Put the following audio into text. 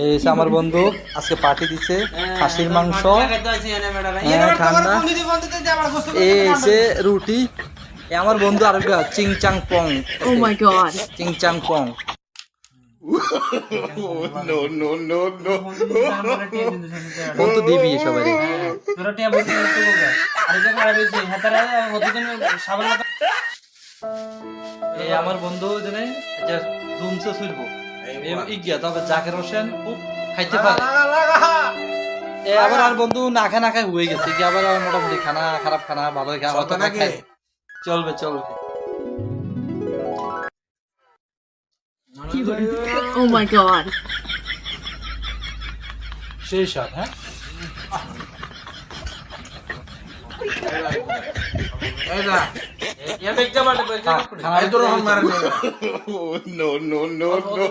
এই আমার বন্ধু আজকে পার্টি দিছে খাসির মাংস। হ্যাঁ, ঠান্ডা। এই হচ্ছে রুটি এ আমার বন্ধু আর চিং চাং পং Oh my god. চিং চাং পং বন্ধু দিবি সবাই এই আমার বন্ধু জনে শুইবো। ইগিয়া তবে জাকের হোসেন খুব খাইতে পারে। এ আবার আর বন্ধু না খায় না খায় হয়ে গেছে কি আবার মোটামুটি খানা খারাপ খানা ভালো খাওয়া না চলবে চলবে। Oh my god. সেই স্বাদ হ্যাঁ? No no no no.